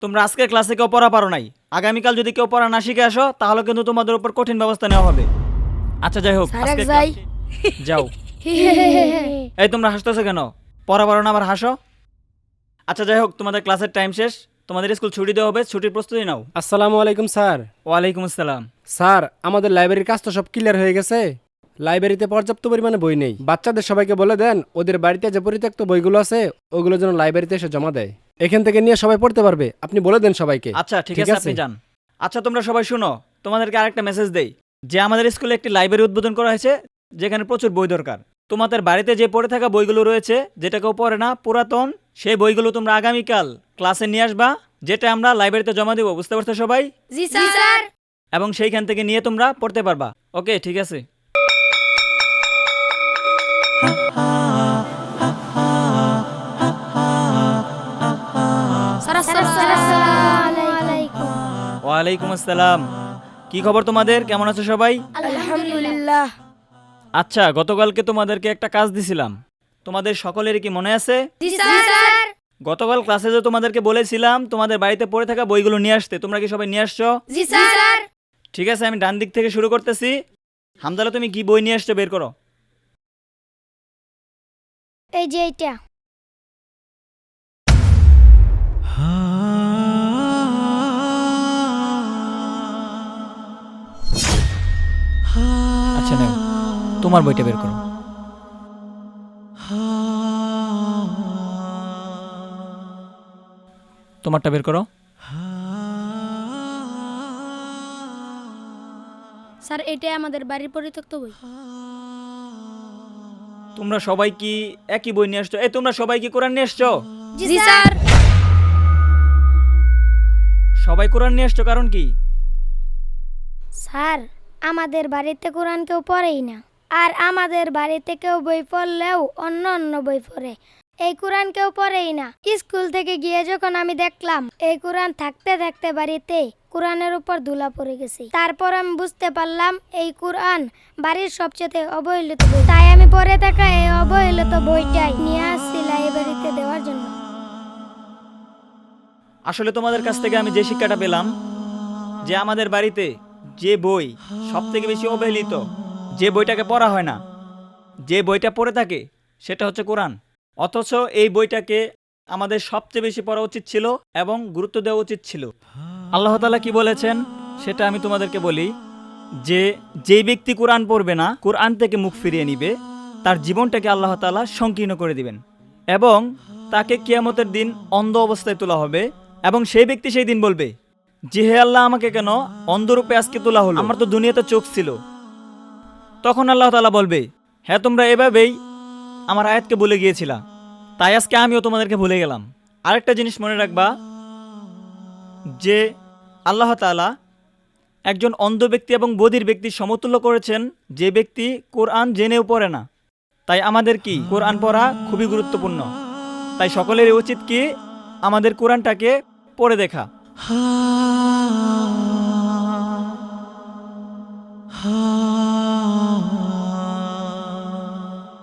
তোমরা আজকের ক্লাসে কেউ পড়া পারো নাই। আগামীকাল যদি কেউ পড়া না শিখে আসো তাহলে কিন্তু তোমাদের উপর কঠিন ব্যবস্থা নেওয়া হবে। আচ্ছা যাই হোক আজকের যাই। ক্লাসে- যাও। এই তোমরা হাসতেছো কেন? পড়া পারো না আবার হাসো? আচ্ছা যাই হোক তোমাদের ক্লাসের টাইম শেষ। তোমাদের স্কুল ছুটি দেওয়া হবে ছুটির প্রস্তুতি নাও। আসসালামু আলাইকুম স্যার। ওয়ালাইকুম আসসালাম। স্যার আমাদের লাইব্রেরির কাজ তো সব ক্লিয়ার হয়ে গেছে। লাইব্রেরিতে পর্যাপ্ত পরিমাণে বই নেই। বাচ্চাদের সবাইকে বলে দেন ওদের বাড়িতে যে পরিত্যক্ত বইগুলো আছে ওগুলো যেন লাইব্রেরিতে এসে জমা দেয়। এখান থেকে নিয়ে সবাই পড়তে পারবে। আপনি বলে দেন সবাইকে। আচ্ছা ঠিক আছে আপনি যান। আচ্ছা তোমরা সবাই শুনো তোমাদেরকে আরেকটা মেসেজ দেই। যে আমাদের স্কুলে একটি লাইব্রেরি উদ্বোধন করা হয়েছে যেখানে প্রচুর বই দরকার। তোমাদের বাড়িতে যে পড়ে থাকা বইগুলো রয়েছে যেটা কেউ পড়ে না পুরাতন সেই বইগুলো তোমরা আগামীকাল ক্লাসে নিয়ে আসবা যেটা আমরা লাইব্রেরিতে জমা দেবো বুঝতে পারছ সবাই? জি স্যার। এবং সেইখান থেকে নিয়ে তোমরা পড়তে পারবা। ওকে ঠিক আছে। ওয়ালাইকুম আসসালাম। কি খবর তোমাদের? কেমন আছো সবাই? আলহামদুলিল্লাহ। আচ্ছা গতকালকে তোমাদেরকে একটা কাজ দিছিলাম। তোমাদের সকলেরই কি মনে আছে? জি স্যার। গতকাল ক্লাসে যে তোমাদেরকে বলেছিলাম তোমাদের বাড়িতে পড়ে থাকা বইগুলো নিয়ে আসতে তোমরা কি সবাই নিয়ে আসছো? জি স্যার। ঠিক আছে আমি ডান দিক থেকে শুরু করতেছি। হামদালা তুমি কি বই নিয়ে আসছো বের করো। এই যে এইটা। আচ্ছা নাও তোমার বইটা বের করো। তোমারটা বের করো। স্যার এটাই আমাদের বাড়ির পরিত্যক্ত বই। তোমরা সবাই কি একই বই নিয়ে আসছো? এ তোমরা সবাই কি কোরআন নিয়ে আসছো? জি স্যার। সবাই কোরআন নিয়ে আসছো কারণ কি? স্যার আমাদের বাড়িতে কোরআন কেউ পড়েই না। আর আমাদের বাড়িতে কেউ বই পড়লেও অন্য অন্য বই পড়ে। এই কোরআন কেউ পড়েই না। স্কুল থেকে গিয়ে যখন আমি দেখলাম, এই কোরআন থাকতে থাকতে বাড়িতে কোরআনের উপর ধুলা পড়ে গেছে। তারপর আমি বুঝতে পারলাম, এই কোরআন বাড়ির সবচেয়ে অবহেলিত বই। তাই আমি পড়ে থাকা এই অবহেলিত বইটাই নিয়ে আসছি লাইব্রেরিতে দেওয়ার জন্য। আসলে তোমাদের কাছ থেকে আমি যে শিক্ষাটা পেলাম, যে আমাদের বাড়িতে যে বই সব থেকে বেশি অবহেলিত, যে বইটাকে পড়া হয় না, যে বইটা পড়ে থাকে, সেটা হচ্ছে কোরআন। অথচ এই বইটাকে আমাদের সবচেয়ে বেশি পড়া উচিত ছিল এবং গুরুত্ব দেওয়া উচিত ছিল। আল্লাহ তালা কি বলেছেন? সেটা আমি তোমাদেরকে বলি যে, যেই ব্যক্তি কোরআন পড়বে না, কোরআন থেকে মুখ ফিরিয়ে নিবে, তার জীবনটাকে আল্লাহ তালা সংকীর্ণ করে দিবেন এবং তাকে কিয়ামতের দিন অন্ধ অবস্থায় তোলা হবে এবং সেই ব্যক্তি সেই দিন বলবে যে হে আল্লাহ আমাকে কেন অন্ধরূপে আজকে তোলা হলো? আমার তো দুনিয়াতে চোখ ছিল। তখন আল্লাহ তালা বলবে হ্যাঁ তোমরা এভাবেই আমার আয়াতকে ভুলে গিয়েছিলা। তাই আজকে আমিও তোমাদেরকে ভুলে গেলাম। আরেকটা জিনিস মনে রাখবা যে আল্লাহ তাআলা একজন অন্ধ ব্যক্তি এবং বধির ব্যক্তি সমতুল্য করেছেন যে ব্যক্তি কোরআন জেনেও পড়ে না। তাই আমাদের কি কোরআন পড়া খুবই গুরুত্বপূর্ণ? তাই সকলেরই উচিত কি আমাদের কোরআনটাকে পড়ে দেখা। Ah.